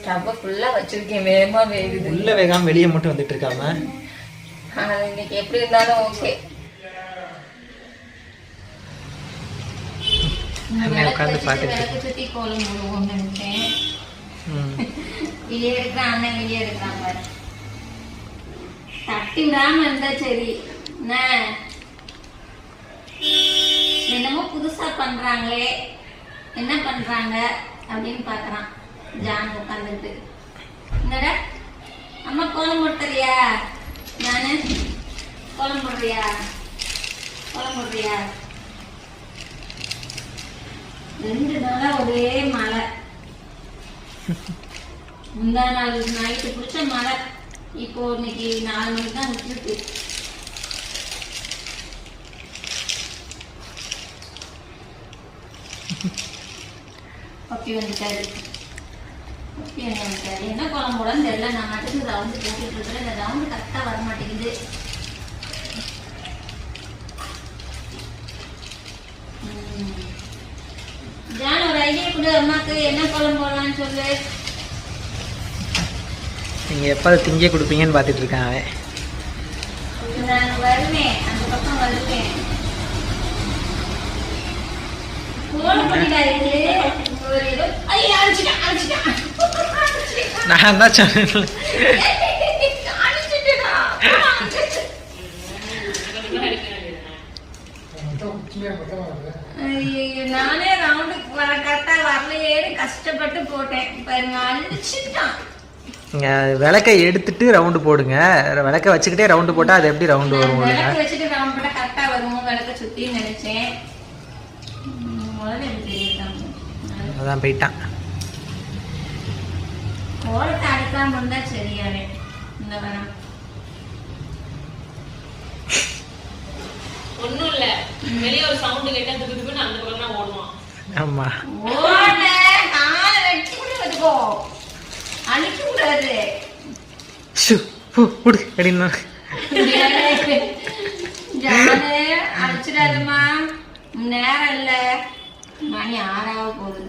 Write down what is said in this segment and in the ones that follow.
ஸ்டவ்வை ஃபுல்லாக வச்சிருக்கேன். வேகமாக வேகுது. உள்ள வேகாம வெளியே மட்டும் வந்துட்டு இருக்காம? இன்னைக்கு எப்படி இருந்தாலும் ஓகே கோலம் நினைச்சேன். வெளியே அண்ணன் வெளியே எடுக்கிறான் பாரு. தட்டி விடாம இருந்தா சரி. என்ன என்னமோ புதுசா பண்றாங்களே. என்ன பண்றாங்க அப்படின்னு பாக்குறான். ஜான் உட்காந்துட்டு என்னடா அம்மா கோலம் போட்டுறியா நானு. கோலம் போடுறியா? கோலம் போடுறியா? ரெண்டு நாளா ஒரே மழை. முந்தா நாள் நைட்டு பிடிச்ச மழை. இப்போ இன்னைக்கு நாலு மணிக்கு தான் விட்டுருக்கு பப்பி வந்துட்டாரு. என்ன வந்துட்டாரு என்ன குழம்பு போடன்னு தெரியல. நான் மட்டும் ரவுண்டு போட்டுட்டு இருக்கிறேன் இந்த ரவுண்டு கரெக்டாக வர மாட்டேங்குது. ஜான் ஒரு ஐடியா கொடு அம்மாக்கு. என்ன குழம்பு போடலாம்னு சொல்லு. நீங்க எப்ப திங்க கொடுப்பீங்கன்னு பார்த்துட்டு இருக்கான் அவன். நான் வருவேன் அந்த பக்கம் வருவேன் கோலம் பண்ணிடா நான் தான் சொன்னேன். நானே ரவுண்டுக்கு வர கரெக்டா வரலையேன்னு கஷ்டப்பட்டு போட்டேன். பாருங்க அடிச்சிட்டான் நீங்க விளக்கை எடுத்துட்டு ரவுண்டு போடுங்க. விளக்க வச்சுக்கிட்டே ரவுண்டு போட்டா அது எப்படி ரவுண்டு வரும்? விளக்கு வச்சுட்டு ரவுண்ட் பண்ணா கரெக்டா வரும் விளக்க சுத்தி நினைச்சேன். முதல்ல அதான் போயிட்டான். கோலத்தை அடிக்காம இருந்தா சரியாவே இந்த வரம். ஒண்ணும் இல்ல. வெளிய ஒரு சவுண்ட் கேட்டா துக்கு அந்த பக்கம் தான் ஓடுவான். ஆமா. ஓட காலை வெட்டி கூட வச்சுக்கோ அழிக்க கூடாது. ஷு, பு, ஜானு நேரம் இல்ல. மணி ஆறாக போகுது.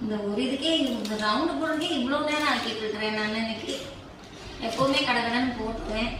இந்த ஒரு இதுக்கே இந்த ரவுண்டு போடுறதுக்கே இவ்வளோ நேரம் ஆக்கிட்டு இருக்கிறேன் நான் இன்னைக்கு. எப்பவுமே கடகடன்னு போட்டுருவேன்.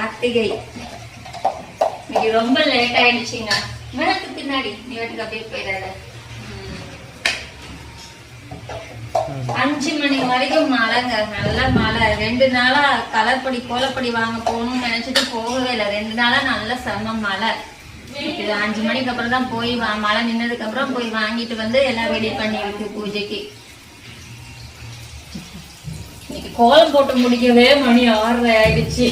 கார்த்திகை இன்னைக்கு ரொம்ப லேட் ஆயிடுச்சுங்க. விளக்கு பின்னாடி. நீ வீட்டுக்கு அப்படியே போயிடாத. அஞ்சு மணி வரைக்கும் மழைங்க. நல்ல மழை. ரெண்டு நாளா கலர்படி கோலப்படி வாங்க போகணும்னு நினைச்சிட்டு போகவே இல்லை. ரெண்டு நாளா நல்ல செம மழை. இது அஞ்சு மணிக்கு அப்புறம் தான் போய் வா மழை நின்னதுக்கு அப்புறம் போய் வாங்கிட்டு வந்து எல்லாம் ரெடி பண்ணி இருக்கு பூஜைக்கு. இன்னைக்கு கோலம் போட்டு முடிக்கவே மணி ஆறரை ஆயிடுச்சு.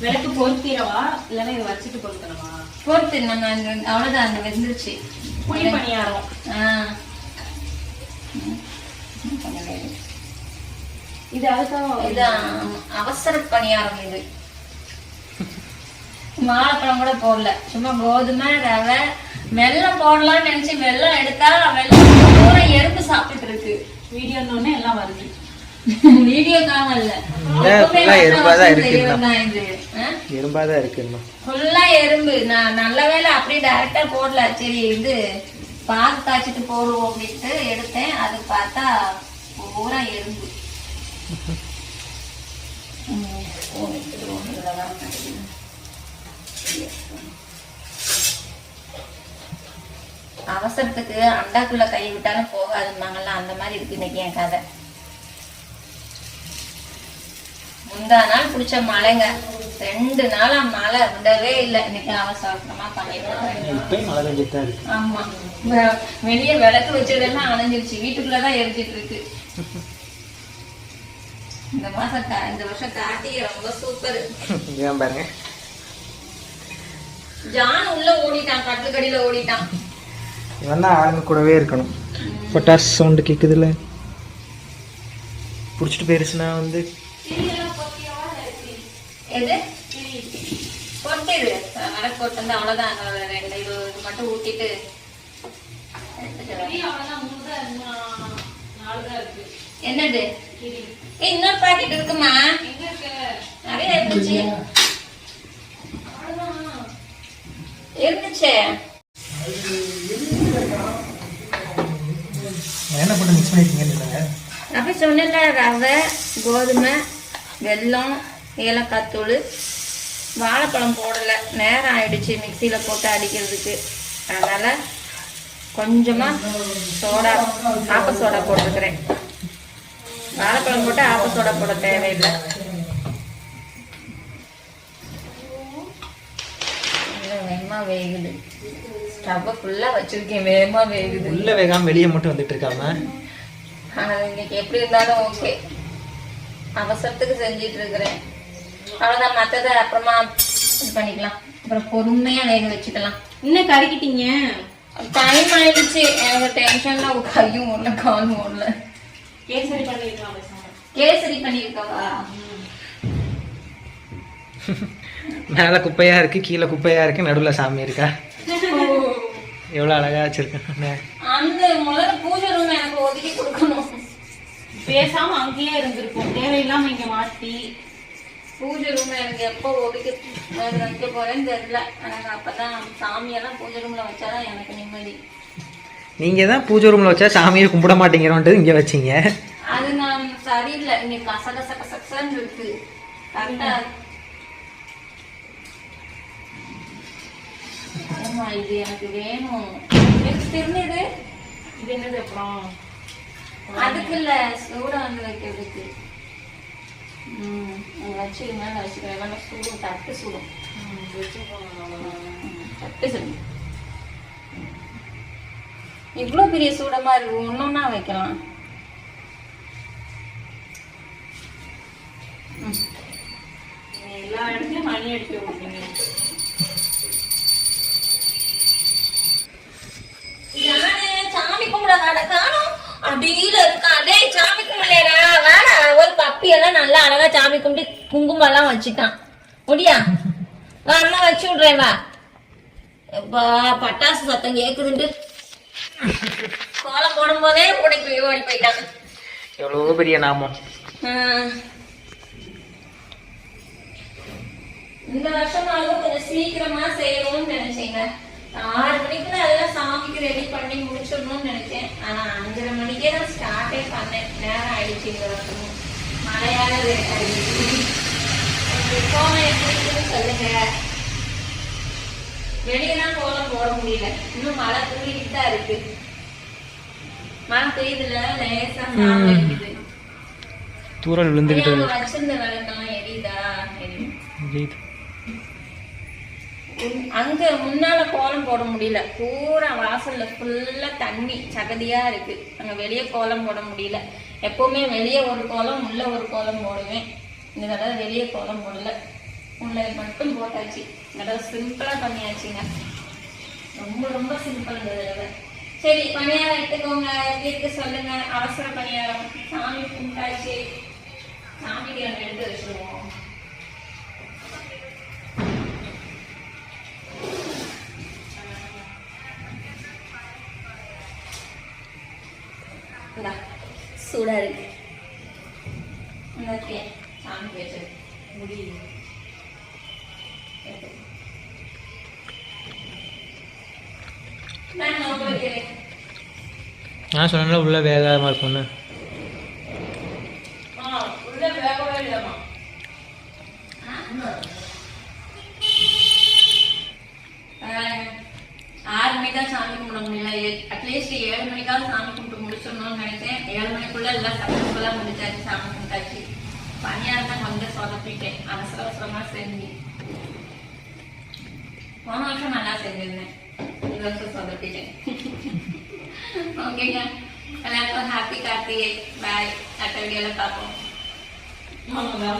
விளக்கு பொருத்திடவா? இல்லைன்னா இதை வச்சுட்டு பொருத்தணுமா? பொறுத்து நம்ம அந்த அவ்வளவுதான் அந்த வெந்துருச்சு. புளி பணியாரம். ஆ. இது அதுக்காக இது அவசர பணியாரம் இது. வாழைப்பழம் கூட போடல. சும்மா கோதுமை ரவை வெல்லம் போடலாம்னு நினைச்சு வெல்லம் எடுத்தா வெல்லம் பூரா எறும்பு சாப்பிட்டுட்டு இருக்கு. வீடியோ எல்லாம் வருது. வீடியோ full ஆ எறும்பாதான் இருக்கு எறும்பாதான் இருக்கு ஃபுல்லா எறும்பு. நான் நல்ல வேளை அப்படியே டைரக்டா போடல. சரி இது பால் காய்ச்சிட்டு போடுவோம் அப்படின்ட்டு எடுத்தேன். அது பார்த்தா பூரா எறும்பு. அவசரத்துக்கு அண்டாக்குள்ள கை விட்டாலும் போகாதும்பாங்கல்ல அந்த மாதிரி இருக்கு இன்னைக்கு என் கதை. முந்தா நாள் பிடிச்ச மழைங்க ரெண்டு நாளா மழை விடவே இல்லை. இன்னைக்கு அவசர அவசரமா பண்ணிட்டு ஆமா. வெளிய விளக்கு வச்சதெல்லாம் அணைஞ்சிருச்சு. வீட்டுக்குள்ளதான் எரிஞ்சிட்டு இருக்கு. இந்த மாசம் இந்த வருஷம் கார்த்திகை ரொம்ப சூப்பர் பாருங்க. ஜான் உள்ள ஓடிட்டான். கட்டுக்கடியில ஓடிட்டான். இவன் ஆளுங்க கூடவே இருக்கணும். பொட்டாஸ் சவுண்டு கேட்குதுல்ல பிடிச்சிட்டு போயிருச்சுன்னா வந்து எது? கொட்டிடு அதனால கொட்டு வந்து அவ்வளவுதான் அந்த ரெண்டு இது மட்டும் இருக்கு என்னது? இன்னொரு பாக்கெட் இருக்குமா? நிறைய இருந்துச்சு. இருந்துச்சே. என்ன பண்ண மிக்ஸ் சொன்னல ரவை கோதுமை வெல்லம் ஏலக்காய் தூள். வாழைப்பழம் போடலை. நேரம் ஆயிடுச்சு மிக்சியில் போட்டு அடிக்கிறதுக்கு. அதனால் கொஞ்சமாக சோடா ஆப்ப சோடா போட்டிருக்கிறேன். வாழைப்பழம் போட்டு ஆப்ப சோடா போட தேவையில்லை. நல்லா வேகமாக வேகுது. ஸ்டவ்வை ஃபுல்லாக வச்சுருக்கேன். வேகமாக வேகுது. உள்ள வேகாம வெளியே மட்டும் வந்துட்டு இருக்காம? ஆனால் இன்னைக்கு எப்படி இருந்தாலும் ஓகே அவசரத்துக்கு செஞ்சிட்டு இருக்கிறேன். அவ்வளோதான் மற்றதை அப்புறமா இது பண்ணிக்கலாம். அப்புறம் பொறுமையாக வேக வச்சுக்கலாம். என்ன கறிக்கிட்டீங்க டைம் ஆயிடுச்சு. எனக்கு டென்ஷன்ல கையும் ஓடல காலும் ஓடல. கேசரி பண்ணிருக்கலாம் கேசரி பண்ணியிருக்கவா மேலே குப்பையா இருக்கு கீழே குப்பையா இருக்கு நடுவுல சாமி இருக்கா? எவ்வளோ அழகா வச்சிருக்கேன் அந்த முதல்ல பூஜை ரூம் எனக்கு ஒதுக்கி கொடுக்கணும். பேசாம அங்கேயே இருந்திருக்கும் தேவையில்லாம இங்க மாத்தி பூஜை ரூம் எனக்கு எப்போ ஒதுக்கி வைக்க போறேன்னு தெரியல. எனக்கு அப்பதான் சாமியெல்லாம் பூஜை ரூம்ல வச்சாதான் எனக்கு நிம்மதி. நீங்க தான் பூஜை ரூம்ல வச்சா சாமியை கும்பிட மாட்டேங்கிறோன்ட்டு இங்க வச்சீங்க. அது நான் சரியில்லை. இங்க கச கச கசன்னு இருக்கு கரெக்டா ஆமா இது எனக்கு வேணும். எனக்கு தெரிஞ்சது. இது என்னது அப்புறம்? அதுக்கு இல்ல சூடா வந்து வைக்கிறதுக்கு. ம் இங்க வச்சு வச்சுக்கிறேன் நல்லா சூடும் தட்டு சூடும் ம், வச்சுக்கோங்க தட்டு சுடும் இவ்வளோ பெரிய சூடமா இருக்கு ஒன்னொன்னா வைக்கலாம் ம் எல்லா இடத்துலையும் மணி அடிக்க விடுறீங்க. காணும் அடியில இருக்கா டேய் சாமி கும்பிடலடா வேணா ஒரு பப்பி எல்லாம் நல்லா அழகா சாமி கும்பிட்டு குங்குமம் எல்லாம் வச்சுட்டான். முடியா? வா அம்மா வச்சு விடுறேன் வா. பட்டாசு சத்தம் கேக்குதுண்டு கோலம் போடும் போதே உடைக்கு ஓடி போயிட்டான். எவ்வளோ பெரிய நாமம். இந்த வருஷமாவது கொஞ்சம் சீக்கிரமா செய்யணும்னு நினைச்சேங்க. ஆறு மணிக்குள்ள எல்லாம் சாமிக்கு ரெடி பண்ணி முடிச்சிடணும்னு நினைச்சேன். ஆனா அஞ்சரை மணிக்கே தான் ஸ்டார்டே பண்ணேன். நேரம் ஆயிடுச்சு இந்த வருஷமும் மழையால லேட் ஆயிடுச்சு. கோலம் சொல்லுங்க. வெளியெல்லாம் கோலம் போட முடியல. இன்னும் மழை தூங்கிட்டு தான் இருக்கு. மழை பெய்யுதுல லேசா இருக்குது தூரல் விழுந்துகிட்டு வச்சிருந்த விளக்கெல்லாம் எரியுதா? எரியும். அங்கே முன்னால் கோலம் போட முடியல. பூரா வாசலில் ஃபுல்லாக தண்ணி சகதியாக இருக்குது அங்கே வெளியே கோலம் போட முடியல. எப்போவுமே வெளியே ஒரு கோலம் உள்ளே ஒரு கோலம் போடுவேன். இந்த தடவை வெளியே கோலம் போடல. உள்ளே மட்டும் போட்டாச்சு. இந்த தடவை சிம்பிளாக பண்ணியாச்சுங்க. ரொம்ப ரொம்ப சிம்பிள் இந்த தடவை. சரி பணியாரம் எடுத்துக்கோங்க. எப்படி இருக்கு சொல்லுங்க. அவசர பணியாரம். சாமி கும்பிட்டாச்சு. சாமிக்கு ஒன்று எடுத்து வச்சிருவோம். இந்தா, சூடா இருக்கு. ஓகே. சாமி வச்சு முடியும் நான் சொன்னேன்ல உள்ள வேகாம இருக்கும்னு. ஆறு மணிக்கு தான் சாமி கும்பிட முடியல. அட்லீஸ்ட் ஏழு மணிக்காவது சாமி கும்பிட்டு முடிச்சிடணும்னு நினைச்சேன். ஏழு மணிக்குள்ள எல்லாம் சக்சஸ்ஃபுல்லா முடிச்சாச்சு சாமி கும்பிட்டாச்சு பணியாரம் தான் கொஞ்சம் சொதப்பிட்டேன். அவசர அவசரமா செஞ்சு. போன வருஷம் நல்லா செஞ்சிருந்தேன். இந்த வருஷம் சொதப்பிட்டேன். ஓகேங்க. எல்லாருக்கும் ஹாப்பி கார்த்திகை. பாய் அடுத்த வீடியோல பார்ப்போம். ஆமாடா